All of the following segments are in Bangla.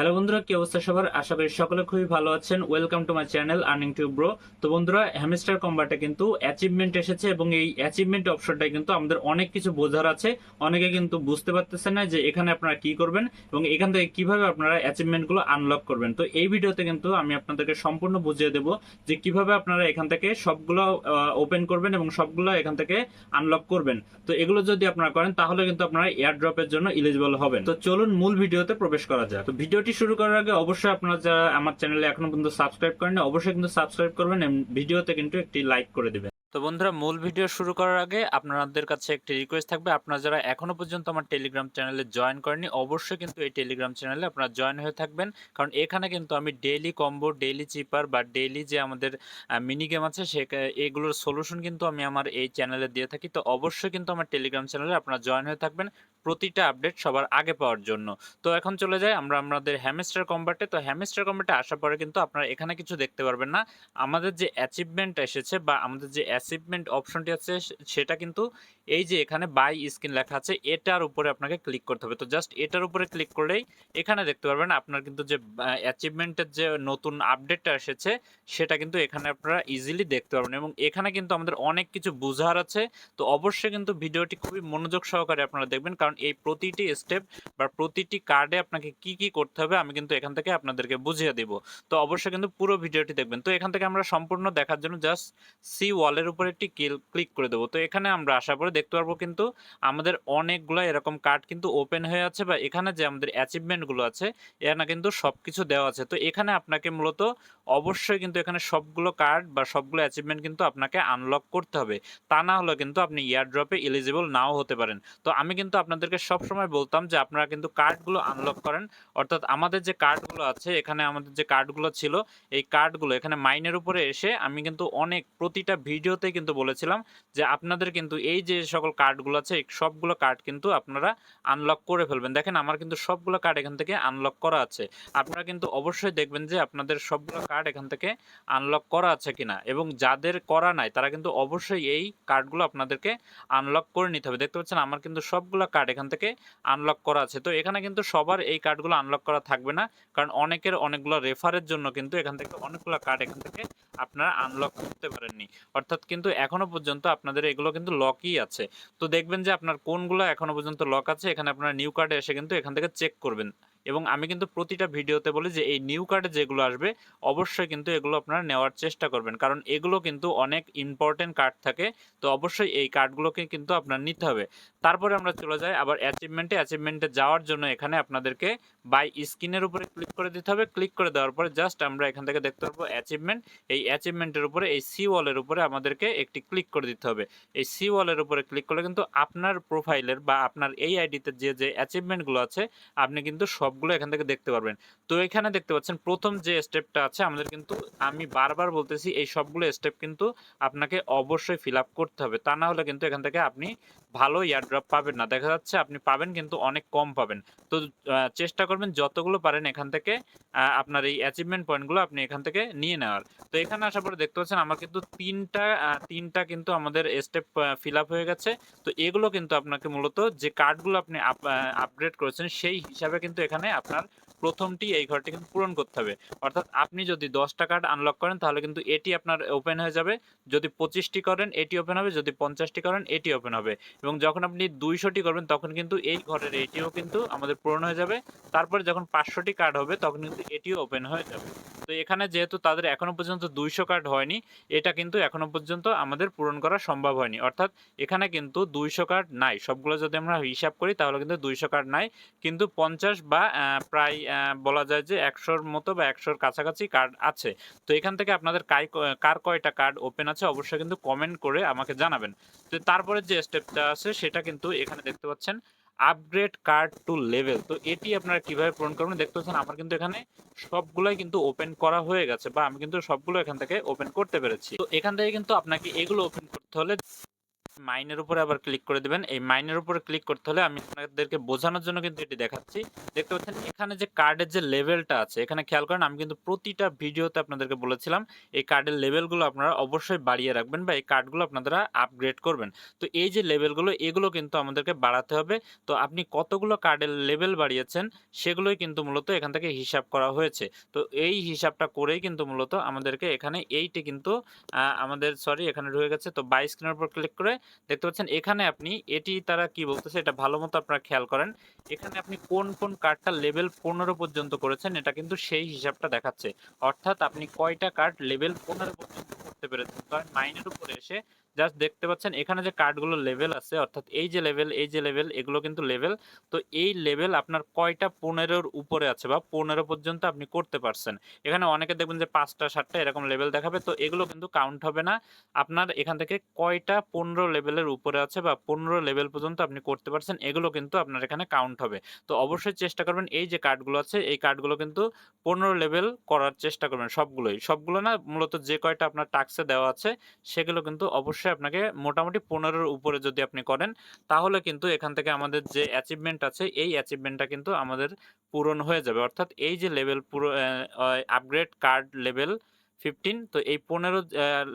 হ্যালো বন্ধুরা, কি অবস্থা সবার? আশা করি সকলে খুবই ভালো আছেন। Welcome to my channel earning to bro তো বন্ধুরা হ্যামস্টার কম্বাটে কিন্তু অ্যাচিভমেন্ট এসেছে এবং এই অ্যাচিভমেন্ট অপশনটাই কিন্তু আমাদের অনেক কিছু বোঝার আছে। অনেকে কিন্তু বুঝতে পারতেছে না যে এখানে আপনারা কি করবেন এবং এখান থেকে কীভাবে আপনারা অ্যাচিভমেন্টগুলো আনলক করবেন। তো এই ভিডিওতে কিন্তু আমি আপনাদেরকে সম্পূর্ণ বুঝিয়ে দেবো যে কীভাবে আপনারা এখান থেকে সবগুলো ওপেন করবেন এবং সবগুলো এখান থেকে আনলক করবেন। তো এগুলো যদি আপনারা করেন, তাহলে কিন্তু আপনারা এয়ার ড্রপের জন্য ইলিজিবল হবেন। তো চলুন মূল ভিডিওতে প্রবেশ করা যায় তো ভিডিওটি শুরু করার আগে অবশ্যই আপনারা যারা আমার চ্যানেলে এখনও পর্যন্ত সাবস্ক্রাইব করেন অবশ্যই কিন্তু সাবস্ক্রাইব করবেন এবং ভিডিওতে কিন্তু একটি লাইক করে দিবেন। তো বন্ধুরা, মূল ভিডিও শুরু করার আগে আপনাদের কাছে একটি রিকোয়েস্ট থাকবে। আপনারা যারা এখনও পর্যন্ত আমার টেলিগ্রাম চ্যানেলে জয়েন করেনি অবশ্যই কিন্তু এই টেলিগ্রাম চ্যানেলে আপনারা জয়েন হয়ে থাকবেন। কারণ এখানে কিন্তু আমি ডেইলি কম্বো ডেইলি চিপার বা ডেইলি যে আমাদের মিনি গেম আছে সে এগুলোর সলিউশন কিন্তু আমি আমার এই চ্যানেলে দিয়ে থাকি। তো অবশ্যই কিন্তু আমার টেলিগ্রাম চ্যানেলে আপনারা জয়েন হয়ে থাকবেন প্রতিটা আপডেট সবার আগে পাওয়ার জন্য। তো এখন চলে যাই আমরা আমাদের হ্যামস্টার কম্বাটে তো হ্যামস্টার কম্বাটে আসার পরে কিন্তু আপনারা এখানে কিছু দেখতে পারবেন না। আমাদের যে অ্যাচিভমেন্ট এসেছে বা আমাদের যে অ্যাচিভমেন্ট অপশনটি আছে সেটা কিন্তু এই যে এখানে বাই স্ক্রিন লেখা আছে, এটার উপরে আপনাকে ক্লিক করতে হবে। তো জাস্ট এটার উপরে ক্লিক করলেই এখানে দেখতে পারবেন আপনার কিন্তু যে অ্যাচিভমেন্টের যে নতুন আপডেটটা এসেছে, সেটা কিন্তু এখানে আপনারা ইজিলি দেখতে পারবেন এবং এখানে কিন্তু আমাদের অনেক কিছু বোঝার আছে। তো অবশ্যই কিন্তু ভিডিওটি খুবই মনোযোগ সহকারে আপনারা দেখবেন, কারণ এই প্রতিটি স্টেপ বা প্রতিটি কার্ডে আপনাকে কি কি করতে হবে আমি কিন্তু এখান থেকে আপনাদেরকে বুঝিয়ে দেব। তো অবশ্যই কিন্তু পুরো ভিডিওটি দেখবেন। তো এখান থেকে আমরা সম্পূর্ণ দেখার জন্য জাস্ট সি ওয়ালের উপর একটি ক্লিক করে দেবো। তো এখানে আমরা আসার পরে দেখতে পারব কিন্তু আমাদের অনেকগুলো এরকম কার্ড কিন্তু ওপেন হয়ে আছে বা এখানে যে আমাদের অ্যাচিভমেন্টগুলো আছে, এখানে কিন্তু সব কিছু দেওয়া আছে। তো এখানে আপনাকে মূলত অবশ্যই কিন্তু এখানে সবগুলো কার্ড বা সবগুলো অ্যাচিভমেন্ট কিন্তু আপনাকে আনলক করতে হবে। তা না হলে কিন্তু আপনি ইয়ার ড্রপে এলিজিবল নাও হতে পারেন। তো আমি কিন্তু আপনাদেরকে সবসময় বলতাম যে আপনারা কিন্তু কার্ডগুলো আনলক করেন। অর্থাৎ আমাদের যে কার্ডগুলো আছে, এখানে আমাদের যে কার্ডগুলো ছিল, এই কার্ডগুলো এখানে মাইনের উপরে এসে আমি কিন্তু অনেক, প্রতিটা ভিডিওতে কিন্তু বলেছিলাম যে আপনাদের কিন্তু এই যে সকল কার্ডগুলো আছে সবগুলো কার্ড কিন্তু আপনারা আনলক করে ফেলবেন। দেখেন, আমার কিন্তু সবগুলো কার্ড এখান থেকে আনলক করা আছে। আপনারা কিন্তু অবশ্যই দেখবেন যে আপনাদের সবগুলো কার্ড এখান থেকে আনলক করা আছে কিনা এবং যাদের করা নাই, তারা কিন্তু অবশ্যই এই কার্ডগুলো আপনাদেরকে আনলক করে নিতে হবে। দেখতে পাচ্ছেন, আমার কিন্তু সবগুলো কার্ড এখান থেকে আনলক করা আছে। তো এখানে কিন্তু সবার এই কার্ডগুলো আনলক করা থাকবে না, কারণ অনেকের অনেকগুলো রেফারের জন্য কিন্তু এখান থেকে অনেকগুলো কার্ড এখান থেকে আপনারা আনলক করতে পারেননি। অর্থাৎ কিন্তু এখনও পর্যন্ত আপনাদের এগুলো কিন্তু লকই আছে। তো দেখবেন যে আপনার কোনগুলো এখনও পর্যন্ত লক আছে, এখানে আপনার নিউ কার্ডে এসে কিন্তু এখান থেকে চেক করবেন। এবং আমি কিন্তু প্রতিটা ভিডিওতে বলি যে এই নিউ কার্ডে যেগুলো আসবে, অবশ্যই কিন্তু এগুলো আপনারা নেওয়ার চেষ্টা করবেন। কারণ এগুলো কিন্তু অনেক ইম্পর্টেন্ট কার্ড থাকে, তো অবশ্যই এই কার্ডগুলোকে কিন্তু আপনার নিতে হবে। তারপরে আমরা চলে যাই, আবার অ্যাচিভমেন্টে অ্যাচিভমেন্টে যাওয়ার জন্য এখানে আপনাদেরকে বাই স্ক্রিনের উপরে ক্লিক করে দিতে হবে। ক্লিক করে দেওয়ার পরে জাস্ট আমরা এখান থেকে দেখতে পারব অ্যাচিভমেন্ট এই অ্যাচিভমেন্টের উপরে, এই সি ওয়ালের উপরে আমাদেরকে একটি ক্লিক করে দিতে হবে। এই সি ওয়ালের উপরে ক্লিক করলে কিন্তু আপনার প্রোফাইলের বা আপনার এই আইডিতে যে যে অ্যাচিভমেন্টগুলো আছে, আপনি কিন্তু সবগুলো এখান থেকে দেখতে পারবেন। তো এখানে দেখতে পাচ্ছেন, প্রথম যে স্টেপটা আছে, আমাদের কিন্তু, আমি বারবার বলতেছি, এই সবগুলো স্টেপ কিন্তু আপনাকে অবশ্যই ফিল আপ করতে হবে। তা না হলে কিন্তু এখান থেকে আপনি ভালো ইয়ারড্রপ পাবেন না। দেখা যাচ্ছে আপনি পাবেন কিন্তু অনেক কম পাবেন। তো চেষ্টা করবেন যতগুলো পারেন এখান থেকে আপনার এই অ্যাচিভমেন্ট পয়েন্টগুলো আপনি এখান থেকে নিয়ে নেওয়ার। তো এখানে আসার পরে দেখতে পাচ্ছেন আমার কিন্তু তিনটা তিনটা কিন্তু আমাদের স্টেপ ফিল আপ হয়ে গেছে। তো এগুলো কিন্তু আপনাকে মূলত যে কার্ডগুলো আপনি আপগ্রেড করেছেন সেই হিসাবে কিন্তু এখানে আপনার প্রথমটি এই ঘরটি কিন্তু পূরণ করতে হবে। অর্থাৎ আপনি যদি দশটা কার্ড আনলক করেন, তাহলে কিন্তু এটি আপনার ওপেন হয়ে যাবে। যদি পঁচিশটি করেন, এটি ওপেন হবে। যদি পঞ্চাশটি করেন, এটি ওপেন হবে। এবং যখন আপনি দুইশোটি করবেন, তখন কিন্তু এই ঘরের এটিও কিন্তু আমাদের পূরণ হয়ে যাবে। তারপরে যখন পাঁচশোটি কার্ড হবে, তখন কিন্তু এটিও ওপেন হয়ে যাবে। তো এখানে যেহেতু তাদের এখনও পর্যন্ত দুইশো কার্ড হয়নি, এটা কিন্তু এখনও পর্যন্ত আমাদের পূরণ করা সম্ভব হয়নি। অর্থাৎ এখানে কিন্তু দুইশো কার্ড নাই। সবগুলো যদি আমরা হিসাব করি তাহলে কিন্তু দুইশো কার্ড নাই। কিন্তু পঞ্চাশ বা প্রায় বলা যায় যে একশোর মতো বা একশোর কাছাকাছি কার্ড আছে। তো এখান থেকে আপনাদের কার কয়টা কার্ড ওপেন আছে অবশ্যই কিন্তু কমেন্ট করে আমাকে জানাবেন। তো তারপরে যে স্টেপটা আছে সেটা কিন্তু এখানে দেখতে পাচ্ছেন। Upgrade card to level. তো এটি আপনারা কীভাবে পূরণ করবেন? দেখতে পাচ্ছেন, আমার কিন্তু এখানে সবগুলাই কিন্তু ওপেন করা হয়ে গেছে বা আমি কিন্তু সবগুলো এখান থেকে ওপেন করতে পেরেছি। তো এখান থেকে কিন্তু আপনাকে এগুলো ওপেন করতে হলে মাইনের উপরে আবার ক্লিক করে দিবেন। এই মাইনের উপরে ক্লিক করতে হলে আমি আপনাদেরকে বোঝানোর জন্য কিন্তু এটি দেখাচ্ছি। দেখতে পাচ্ছেন, এখানে যে কার্ডের যে লেভেলটা আছে, এখানে খেয়াল করেন, আমি কিন্তু প্রতিটা ভিডিওতে আপনাদেরকে বলেছিলাম, এই কার্ডের লেভেলগুলো আপনারা অবশ্যই বাড়িয়ে রাখবেন বা এই কার্ডগুলো আপনারা আপগ্রেড করবেন। তো এই যে লেভেলগুলো এগুলো কিন্তু আমাদেরকে বাড়াতে হবে। তো আপনি কতগুলো কার্ডের লেভেল বাড়িয়েছেন, সেগুলোই কিন্তু মূলত এখান থেকে হিসাব করা হয়েছে। তো এই হিসাবটা করেই কিন্তু মূলত আমাদেরকে এখানে এইটি কিন্তু আমাদের সরি এখানে ঢুকে গেছে। তো বাই স্ক্রিনের উপর ক্লিক করে দেখতে পাচ্ছেন, এখানে আপনি এটি তারা কি বলতেছে, এটা ভালো মতো আপনারা খেয়াল করেন, এখানে আপনি কোন কোন কার্ডটা লেভেল পনেরো পর্যন্ত করেছেন, এটা কিন্তু সেই হিসাবটা দেখাচ্ছে। অর্থাৎ আপনি কয়টা কার্ড লেভেল পনেরো পর্যন্ত করতে পেরেছেন কারণ নাইনের উপরে এসে জাস্ট দেখতে পাচ্ছেন, এখানে যে কার্ডগুলো লেভেল আছে, অর্থাৎ এই যে লেভেল এই যে লেভেল এগুলো কিন্তু লেভেল তো এই লেভেল আপনার কয়টা? পনেরোর উপরে আছে বা পনেরো পর্যন্ত আপনি করতে পারছেন। এখানে অনেকে দেখবেন যে পাঁচটা, সাতটা এরকম লেভেল দেখাবে। তো এগুলো কিন্তু কাউন্ট হবে না। আপনার এখান থেকে কয়টা? পনেরো লেভেলের উপরে আছে বা পনেরো লেভেল পর্যন্ত আপনি করতে পারছেন। এগুলো কিন্তু আপনার এখানে কাউন্ট হবে। তো অবশ্যই চেষ্টা করবেন, এই যে কার্ডগুলো আছে, এই কার্ডগুলো কিন্তু পনেরো লেভেল করার চেষ্টা করবেন, সবগুলোই। সবগুলো না, মূলত যে কয়টা আপনার টাক্সে দেওয়া আছে, সেগুলো কিন্তু অবশ্যই আপনাকে মোটামুটি পনেরোর উপরে যদি আপনি করেন, তাহলে কিন্তু এখান থেকে আমাদের যে অ্যাচিভমেন্ট আছে, এই অ্যাচিভমেন্টটা কিন্তু আমাদের পূরণ হয়ে যাবে। অর্থাৎ এই যে লেভেল পুরো আপগ্রেড কার্ড লেভেল ফিফটিন তো এই পনেরো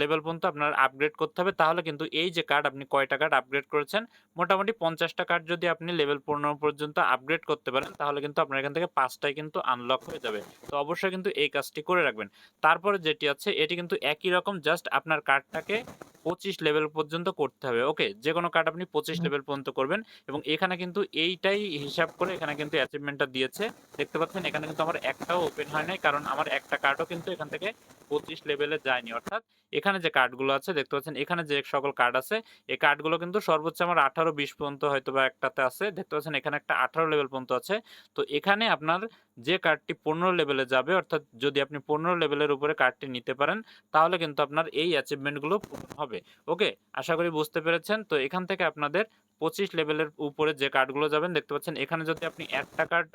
লেভেল পর্যন্ত আপনার আপগ্রেড করতে হবে। তাহলে কিন্তু এই যে কার্ড আপনি কয়টা কার্ড আপগ্রেড করেছেন, মোটামুটি পঞ্চাশটা কার্ড যদি আপনি লেভেল পনেরো পর্যন্ত আপগ্রেড করতে পারেন, তাহলে কিন্তু আপনার এখান থেকে পাঁচটাই কিন্তু আনলক হয়ে যাবে। তো অবশ্যই কিন্তু এই কাজটি করে রাখবেন। তারপরে যেটি আছে, এটি কিন্তু একই রকম জাস্ট আপনার কার্ডটাকে পঁচিশ লেভেল পর্যন্ত করতে হবে। ওকে যে কোনো কার্ড আপনি পঁচিশ লেভেল পর্যন্ত করবেন এবং এখানে কিন্তু এইটাই হিসাব করে এখানে কিন্তু অ্যাচিভমেন্টটা দিয়েছে। দেখতে পাচ্ছেন এখানে কিন্তু আমার একটাও ওপেন হয় নাই কারণ আমার একটা কার্ডও কিন্তু এখান থেকে পঁচিশ লেভেলে যায়নি। অর্থাৎ এখানে যে কার্ডগুলো আছে দেখতে পাচ্ছেন এখানে যে সকল কার্ড আছে এই কার্ডগুলো কিন্তু সর্বোচ্চ আমার আঠারো বিশ পর্যন্ত হয়তো বা একটাতে আছে। দেখতে পাচ্ছেন এখানে একটা আঠারো লেভেল পর্যন্ত আছে। তো এখানে আপনার যে কার্ডটি পনেরো লেভেলে যাবে অর্থাৎ যদি আপনি পনেরো লেভেলের উপরে কার্ডটি নিতে পারেন তাহলে কিন্তু আপনার এই অ্যাচিভমেন্টগুলো পূরণ হবে। ওকে আশা করি বুঝতে পেরেছেন। তো এখান থেকে আপনাদের পঁচিশ লেভেলের উপরে যে কার্ডগুলো যাবেন, দেখতে পাচ্ছেন এখানে যদি আপনি একটা কার্ড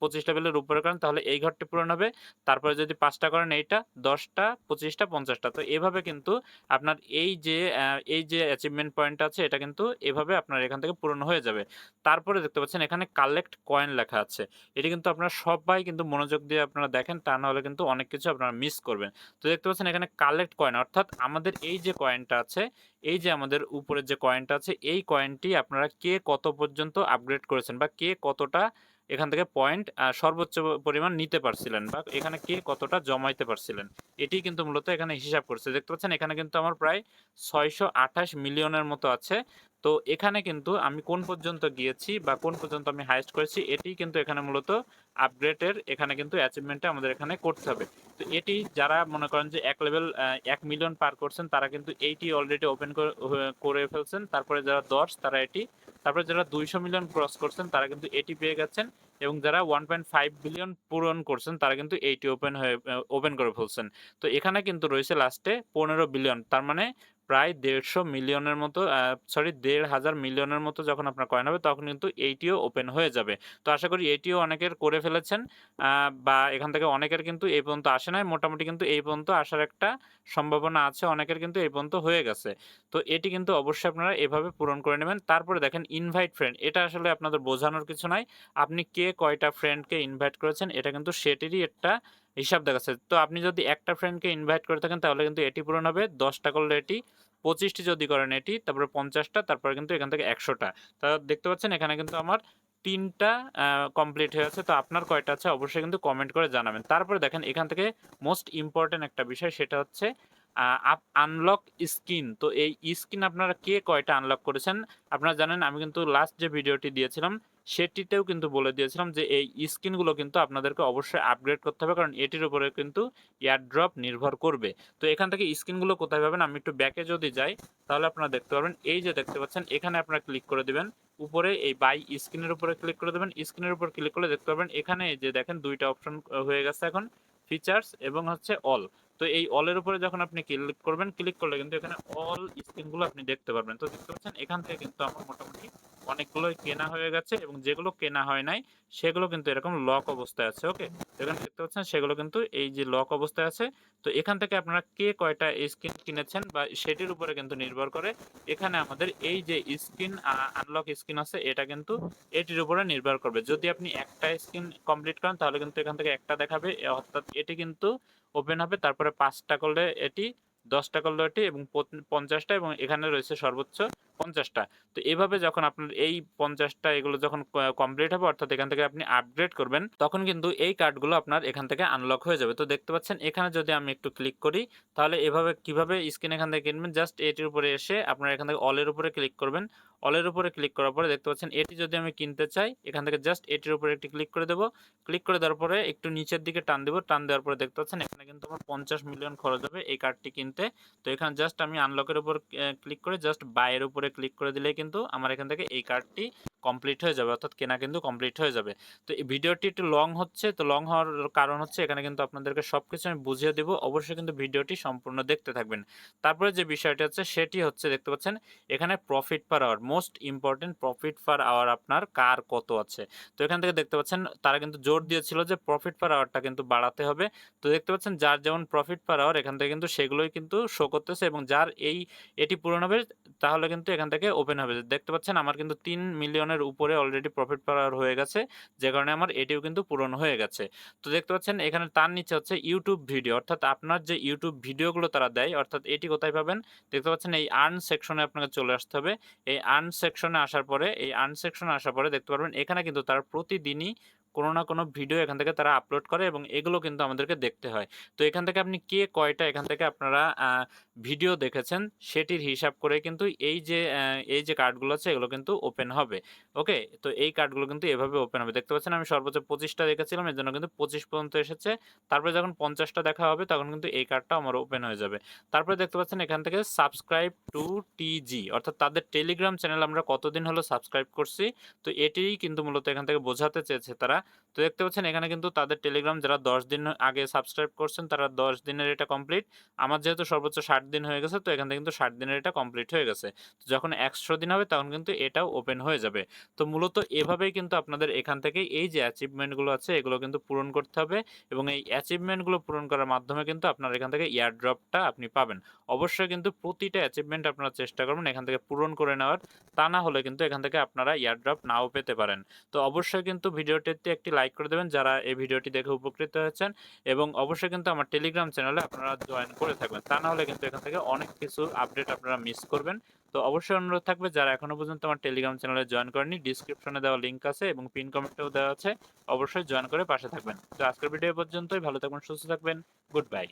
পঁচিশ লেভেলের উপরে করেন, তাহলে এই ঘরটি পূরণ হবে। তারপরে যদি পাঁচটা করেন এইটা, দশটা, পঁচিশটা, পঞ্চাশটা। তো এভাবে কিন্তু আপনার এই যে এই যে অ্যাচিভমেন্ট পয়েন্ট আছে, এটা কিন্তু এভাবে আপনার এখান থেকে পূরণ হয়ে যাবে। তারপরে দেখতে পাচ্ছেন এখানে কালেক্ট কয়েন লেখা আছে। এটি কিন্তু আপনার সবাই কিন্তু মনোযোগ দিয়ে আপনারা দেখেন, তা নাহলে কিন্তু অনেক কিছু আপনারা মিস করবেন। তো দেখতে পাচ্ছেন এখানে কালেক্ট কয়েন অর্থাৎ আমাদের এই যে কয়েনটা আছে এই যে আমাদের উপরের যে কয়েনটা আছে, এই কয়েনটি আপনারা কে কত পর্যন্ত আপগ্রেড করেছেন বা কে কতটা এখান থেকে পয়েন্ট সর্বোচ্চ পরিমাণ নিতে পারছিলেন বা এখানে কে কতটা জমাইতে পারছিলেন। এটি কিন্তু মূলত এখানে হিসাব করছে। দেখতে পাচ্ছেন, এখানে কিন্তু আমার প্রায় ছয়শো আঠাশ মিলিয়নের মতো আছে। তো এখানে কিন্তু আমি কোন পর্যন্ত গিয়েছি বা কোন পর্যন্ত আমি হাইস্ট করেছি, এটি কিন্তু এখানে মূলত আপগ্রেডের এখানে কিন্তু অ্যাচিভমেন্টটা আমাদের এখানে করতে হবে। তো এটি যারা মনে করেন যে এক লেভেল এক মিলিয়ন পার করছেন, তারা কিন্তু এইটি অলরেডি ওপেন করে ফেলছেন। তারপরে যারা দশ, তারা এটি তারপরে যারা দুইশো মিলিয়ন ক্রস করছেন, তারা কিন্তু এটি পেয়ে গেছেন। এবং যারা ওয়ান পয়েন্ট ফাইভ বিলিয়ন পূরণ করছেন, তারা কিন্তু এইটি ওপেন হয়ে ওপেন করে ফেলছেন। তো এখানে কিন্তু রয়েছে লাস্টে পনেরো বিলিয়ন তার মানে প্রায় দেড়শো মিলিয়নের মতো সরি দেড় হাজার মিলিয়নের মতো যখন আপনার কয়েন হবে, তখন কিন্তু এইটিও ওপেন হয়ে যাবে। তো আশা করি এটিও অনেকের করে ফেলেছেন বা এখান থেকে অনেকের কিন্তু এই পর্যন্ত আসে নাই। মোটামুটি কিন্তু এই পর্যন্ত আসার একটা সম্ভাবনা আছে, অনেকের কিন্তু এই পর্যন্ত হয়ে গেছে। তো এটি কিন্তু অবশ্যই আপনারা এভাবে পূরণ করে নেবেন। তারপরে দেখেন ইনভাইট ফ্রেন্ড এটা আসলে আপনাদের বোঝানোর কিছু নাই। আপনি কে কয়টা ফ্রেন্ডকে ইনভাইট করেছেন, এটা কিন্তু সেটিরই একটা হিসাব দেখাচ্ছে। তো আপনি যদি একটা ফ্রেন্ডকে ইনভাইট করে থাকেন, তাহলে কিন্তু এটি পূরণ হবে। দশটা করলে এটি, পঁচিশটি যদি করেন এটি, তারপরে পঞ্চাশটা, তারপরে কিন্তু এখান থেকে একশোটা। তা দেখতে পাচ্ছেন, এখানে কিন্তু আমার তিনটা কমপ্লিট হয়ে আছে। তো আপনার কয়টা আছে, অবশ্যই কিন্তু কমেন্ট করে জানাবেন। তারপরে দেখেন, এখান থেকে মোস্ট ইম্পর্টেন্ট একটা বিষয়, সেটা হচ্ছে আপ আনলক স্কিন তো এই স্কিন আপনারা কে কয়টা আনলক করেছেন? আপনারা জানেন, আমি কিন্তু লাস্ট যে ভিডিওটি দিয়েছিলাম সেটিতেও কিন্তু বলে দিয়েছিলাম যে এই স্কিনগুলো কিন্তু আপনাদেরকে অবশ্যই আপগ্রেড করতে হবে, কারণ এটির উপরে কিন্তু এয়ারড্রপ নির্ভর করবে। তো এখান থেকে স্কিনগুলো কোথায় পাবেন? আমি একটু ব্যাকে যদি যাই, তাহলে আপনারা দেখতে পারবেন। এই যে দেখতে পাচ্ছেন, এখানে আপনারা ক্লিক করে দিবেন। উপরে এই বাই স্ক্রিনের উপরে ক্লিক করে দেবেন। স্ক্রিনের উপর ক্লিক করলে দেখতে পারবেন, এখানে যে দেখেন, দুইটা অপশন হয়ে গেছে এখন ফিচার্স এবং হচ্ছে অল তো এই অলের উপরে যখন আপনি ক্লিক করবেন ক্লিক করলে কিন্তু এখানে অল স্ক্রিনগুলো আপনি দেখতে পারবেন। তো দেখতে পাচ্ছেন, এখান থেকে কিন্তু আমার মোটামুটি অনেকগুলোই কেনা হয়ে গেছে এবং যেগুলো কেনা হয় নাই, সেগুলো কিন্তু এরকম লক অবস্থায় আছে ওকে এখানে দেখতে পাচ্ছেন সেগুলো কিন্তু এই যে লক অবস্থায় আছে। তো এখান থেকে আপনারা কে কয়টা স্ক্রিন কিনেছেন বা সেটির উপরে কিন্তু নির্ভর করে। এখানে আমাদের এই যে স্ক্রিন আনলক স্ক্রিন আছে, এটা কিন্তু এটির উপরে নির্ভর করবে। যদি আপনি একটা স্ক্রিন কমপ্লিট করেন, তাহলে কিন্তু এখান থেকে একটা দেখাবে অর্থাৎ এটি কিন্তু ওপেন হবে, তারপরে পাঁচটা করলে এটি, দশটা করলে এটি, এবং পঞ্চাশটা, এবং এখানে রয়েছে সর্বোচ্চ পঞ্চাশটা। তো এভাবে যখন আপনার এই পঞ্চাশটা এগুলো যখন কমপ্লিট হবে, অর্থাৎ এখান থেকে আপনি আপগ্রেড করবেন, তখন কিন্তু এই কার্ডগুলো আপনার এখান থেকে আনলক হয়ে যাবে। তো দেখতে পাচ্ছেন, এখানে যদি আমি একটু ক্লিক করি, তাহলে এভাবে কীভাবে স্ক্রিন এখান থেকে কিনবেন? জাস্ট এটির উপরে এসে আপনার এখান থেকে অলের উপরে ক্লিক করবেন। অলের উপরে ক্লিক করার পরে দেখতে পাচ্ছেন, এটি যদি আমি কিনতে চাই, এখান থেকে জাস্ট এটির উপরে একটি ক্লিক করে দেবো। ক্লিক করে দেওয়ার পরে একটু নিচের দিকে টান দেবো। টান দেওয়ার পরে দেখতে পাচ্ছেন, এখানে কিন্তু আমার পঞ্চাশ মিলিয়ন খরচ হবে এই কার্ডটি কিনতে। তো এখানে জাস্ট আমি আনলকের উপর ক্লিক করে জাস্ট বাইয়ের উপরে ক্লিক করে দিলেই কিন্তু আমার এখান থেকে এই কার্ডটি কমপ্লিট হয়ে যাবে, অর্থাৎ কেনা কিন্তু কমপ্লিট হয়ে যাবে। তো এই ভিডিওটি একটু লং হচ্ছে, তো লং হওয়ার কারণ হচ্ছে এখানে কিন্তু আপনাদেরকে সব কিছু আমি বুঝিয়ে দেবো। অবশ্যই কিন্তু ভিডিওটি সম্পূর্ণ দেখতে থাকবেন। তারপরে যে বিষয়টি হচ্ছে, সেটি হচ্ছে, দেখতে পাচ্ছেন, এখানে profit per hour most important profit per hour আপনার কার কত আছে? তো এখান থেকে দেখতে পাচ্ছেন, তারা কিন্তু জোর দিয়েছিল যে প্রফিট পার আওয়ারটা কিন্তু বাড়াতে হবে। তো দেখতে পাচ্ছেন, যার যেমন প্রফিট পার আওয়ার এখান থেকে কিন্তু সেগুলোই কিন্তু শো করতেছে এবং যার এই, এটি পূরণ হবে, তাহলে কিন্তু এখান থেকে ওপেন হবে। দেখতে পাচ্ছেন, আমার কিন্তু তিন মিলিয়নের উপরে অলরেডি প্রফিট পাওয়ার হয়ে গেছে, যে কারণে আমার এটিও কিন্তু পূরণ হয়ে গেছে। তো দেখতে পাচ্ছেন, এখানে তার নিচে হচ্ছে ইউটিউব ভিডিও অর্থাৎ আপনার যে ইউটিউব ভিডিওগুলো তারা দেয়, অর্থাৎ এটি কোথায় পাবেন? দেখতে পাচ্ছেন, এই আর্ন সেকশনে আপনাকে চলে আসতে হবে। এই আর্ন সেকশনে আসার পরে, এই আর্ন সেকশনে আসার পরে দেখতে পারবেন, এখানে কিন্তু তারা প্রতিদিনই কোনো না কোনো ভিডিও এখান থেকে তারা আপলোড করে এবং এগুলো কিন্তু আমাদেরকে দেখতে হয়। তো এখান থেকে আপনি কে কয়টা এখান থেকে আপনারা ভিডিও দেখেছেন সেটির হিসাব করে কিন্তু এই যে এই যে কার্ডগুলো আছে এগুলো কিন্তু ওপেন হবে। ওকে? তো এই কার্ডগুলো কিন্তু এভাবে ওপেন হবে। দেখতে পাচ্ছেন আমি সর্বোচ্চ পঁচিশটা দেখেছিলাম, এর জন্য কিন্তু পঁচিশ পর্যন্ত এসেছে। তারপরে যখন পঞ্চাশটা দেখা হবে তখন কিন্তু এই কার্ডটা আমার ওপেন হয়ে যাবে। তারপরে দেখতে পাচ্ছেন এখান থেকে সাবস্ক্রাইব টু টিজি অর্থাৎ তাদের টেলিগ্রাম চ্যানেল আমরা কতদিন হলো সাবস্ক্রাইব করছি? তো এটিই কিন্তু মূলত এখান থেকে বোঝাতে চেয়েছে তারা তো দেখতে পাচ্ছেন, এখানে কিন্তু তাদের টেলিগ্রাম যারা দশ দিন আগে সাবস্ক্রাইব করছেন, তারা দশ দিনের এটা কমপ্লিট আমার যেহেতু সর্বোচ্চ ষাট দিন হয়ে গেছে, তো এখান থেকে কিন্তু ষাট দিনের এটা কমপ্লিট হয়ে গেছে। যখন একশো দিন হবে, তখন কিন্তু এটাও ওপেন হয়ে যাবে। তো মূলত এভাবেই কিন্তু আপনাদের এখান থেকে এই যে অ্যাচিভমেন্টগুলো আছে, এগুলো কিন্তু পূরণ করতে হবে এবং এই অ্যাচিভমেন্টগুলো পূরণ করার মাধ্যমে কিন্তু আপনার এখান থেকে ইয়ার ইয়ারড্রপটা আপনি পাবেন। অবশ্যই কিন্তু প্রতিটা অ্যাচিভমেন্ট আপনারা চেষ্টা করবেন এখান থেকে পূরণ করে নেওয়ার। তা না হলে কিন্তু এখান থেকে আপনারা ইয়ারড্রপ নাও পেতে পারেন। তো অবশ্যই কিন্তু ভিডিওটিতে একটি লাইক করে দেবেন যারা এই ভিডিওটি দেখে উপকৃত হয়েছেন এবং অবশ্যই কিন্তু আমার টেলিগ্রাম চ্যানেলে আপনারা জয়েন করে থাকবেন। তা না হলে কিন্তু এখান থেকে অনেক কিছু আপডেট আপনারা মিস করবেন। তো অবশ্যই অনুরোধ থাকবে যারা এখনও পর্যন্ত আমার টেলিগ্রাম চ্যানেলে জয়েন করেনি ডিসক্রিপশনে দেওয়া লিঙ্ক আছে এবং পিন কমেন্টেও দেওয়া আছে, অবশ্যই জয়েন করে পাশে থাকবেন। তো আজকের ভিডিও পর্যন্তই, ভালো থাকবেন, সুস্থ থাকবেন গুড বাই